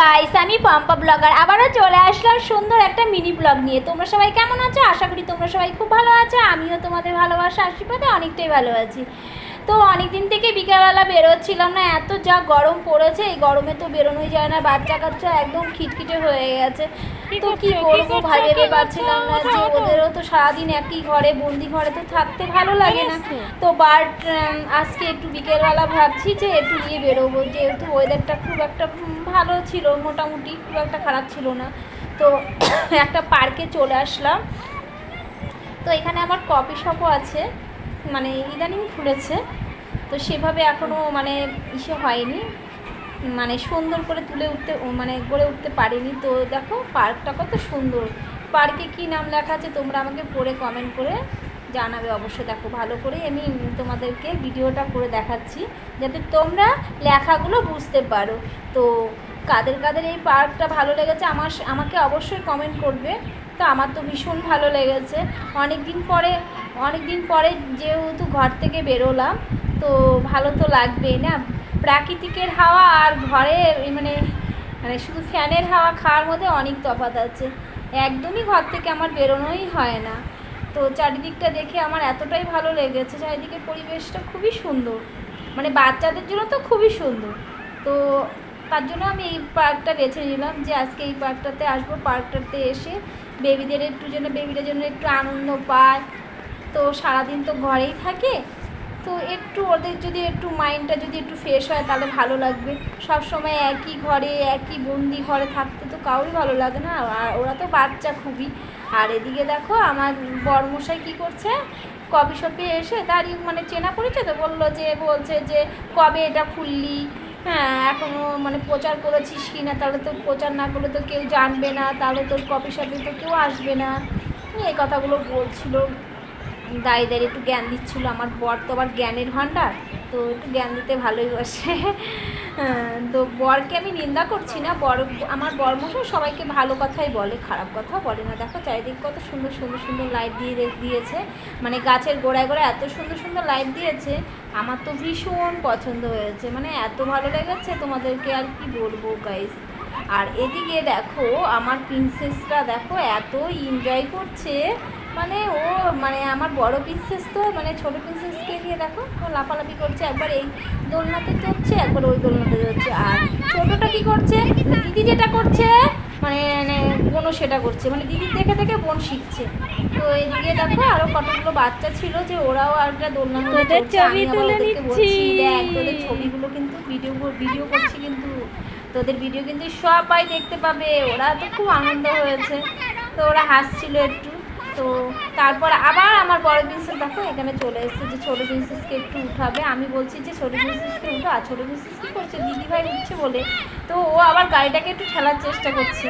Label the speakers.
Speaker 1: Guys আমি Pampa blogger. আবারও চলে আসলাম সুন্দর একটা মিনি ব্লগ নিয়ে। তোমরা সবাই কেমন আছো? আশা করি তোমরা সবাই খুব ভালো আছো। আমিও তোমাদের ভালোবাসা, আশীর্বাদে অনেকটাই ভালো আছি। তো অনেক দিন থেকে বিকেলবেলা বেরোচ্ছিলাম না এত যা গরম পড়েছে এই গরমে তো বেরোনোই যায় না বাচ্চা কাচ্চা একদম খিটখিটে হয়ে গেছে। তো কি করব ভাই ভেবে পাচ্ছিলাম না যে ওদেরও তো সারাদিন একই ঘরে বন্দি ঘরে তো থাকতে ভালো লাগে না। তো বাট আজকে একটু বিকেলবেলা ভাবছি যে একটু নিয়ে বেরোবো যেহেতু ওয়েদারটা খুব একটা ভালো ছিল মোটামুটি খুব একটা খারাপ ছিল না। তো একটা পার্কে চলে আসলাম। তো এখানে আমার কফি শপও আছে। মানে ইদানিং খুলেছে তো সেভাবে এখনও মানে ইসে হয়নি। মানে সুন্দর করে তুলে উঠতে মানে গড়ে উঠতে পারিনি। তো দেখো, পার্কটা কত সুন্দর। পার্কে কি নাম লেখা আছে তোমরা আমাকে পড়ে কমেন্ট করে জানাবে অবশ্যই। দেখো, ভালো করে আমি তোমাদেরকে ভিডিওটা করে দেখাচ্ছি। যাতে তোমরা লেখাগুলো বুঝতে পারো। তো কাদের কাদের এই পার্কটা ভালো লেগেছে আমার আমাকে অবশ্যই কমেন্ট করবে। তো আমার তো ভীষণ ভালো লেগেছে। অনেক দিন পরে অনেক দিন পরে যেহেতু ঘর থেকে বেরোলাম, তো ভালো তো লাগবেই না? প্রাকৃতিকের হাওয়া আর ঘরের মানে মানে শুধু ফ্যানের হাওয়া খাওয়ার মধ্যে অনেক তফাৎ আছে। একদমই ঘর থেকে আমার বেরোনোই হয় না। তো চারিদিকটা দেখে আমার এতটাই ভালো লেগেছে, চারিদিকের পরিবেশটা খুবই সুন্দর। মানে বাচ্চাদের জন্য তো খুবই সুন্দর। তো তার জন্য আমি এই পার্কটা বেছে নিলাম যে আজকে এই পার্কটাতে আসব, পার্কটাতে এসে বেবিদের একটু জন্য বেবিদের জন্য একটু আনন্দ পায়। তো সারাদিন তো ঘরেই থাকে। তো একটু ওদের যদি একটু মাইন্ডটা যদি একটু ফ্রেশ হয় তাহলে ভালো লাগবে। সব সময় একই ঘরে, একই বন্দি ঘরে থাকতে তো কাউরই ভালো লাগে না। আর ওরা তো বাচ্চা খুবই। আর এদিকে দেখো আমার বরমশাই কি করছে? কফি শপে এসে তারই মানে চেনা পড়েছে তো বলল যে, বলছে যে, কবে এটা খুললি? হ্যাঁ এখনও মানে প্রচার করেছিস কি না তাহলে তো প্রচার না করলে তো কেউ জানবে না, তাহলে তোর কপি শপে তো কেউ আসবে না। এই কথাগুলো বলছিল। দাঁড়িয়ে দাঁড়িয়ে একটু জ্ঞান দিচ্ছিল, আমার বর তো আবার জ্ঞানের ভাণ্ডার। তো একটু জ্ঞান দিতে ভালোই বাসে। হ্যাঁ, তো বরকে আমি নিন্দা করছি না বর আমার বরমশাই সবাইকে ভালো কথাই বলে খারাপ কথা বলে না। দেখো চারিদিক কত সুন্দর সুন্দর সুন্দর লাইট দিয়ে দিয়েছে। মানে গাছের গোড়ায় গোড়ায় এত সুন্দর সুন্দর লাইট দিয়েছে আমার তো ভীষণ পছন্দ হয়েছে। মানে এত ভালো লেগেছে তোমাদেরকে আর কি বলব গাইস আর এদিকে দেখো আমার প্রিন্সেসরা দেখো এত এনজয় করছে। মানে ও মানে আমার বড় প্রিন্সেস তো মানে ছোট প্রিন্সেসকে দিয়ে দেখো ও লাফালাফি করছে একবার এই দোলনাতে চড়ছে একবার ওই দোলনাতে চড়ছে। আর ছোটটা কি করছে? দিদি যেটা করছে মানে মানে বোনও সেটা করছে। মানে দিদির দেখে দেখে বোন শিখছে। তো এদিকে দেখো আরও কতগুলো বাচ্চা ছিল যে ওরাও আর একটা দোলনা মধ্যে
Speaker 2: তোদের ছবি তুলে নিচ্ছি।
Speaker 1: দেখ তোদের ছবিগুলো কিন্তু ভিডিও ভিডিও করছি কিন্তু। তোদের ভিডিও কিন্তু সবাই দেখতে পাবে। ওরা তো খুব আনন্দ হয়েছে। তো ওরা হাসছিল একটু। তো তারপর আবার আমার বড় প্রিন্সেস দেখো, এখানে চলে এসেছে যে ছোটো প্রিন্সেসকে একটু উঠাবে। আমি বলছি যে ছোটো প্রিন্সেসকে উঠো। আর ছোটো প্রিন্সেস কী করছে? দিদিভাই উঠছে বলে। তো ও আবার গাড়িটাকে একটু ঠেলার চেষ্টা করছে।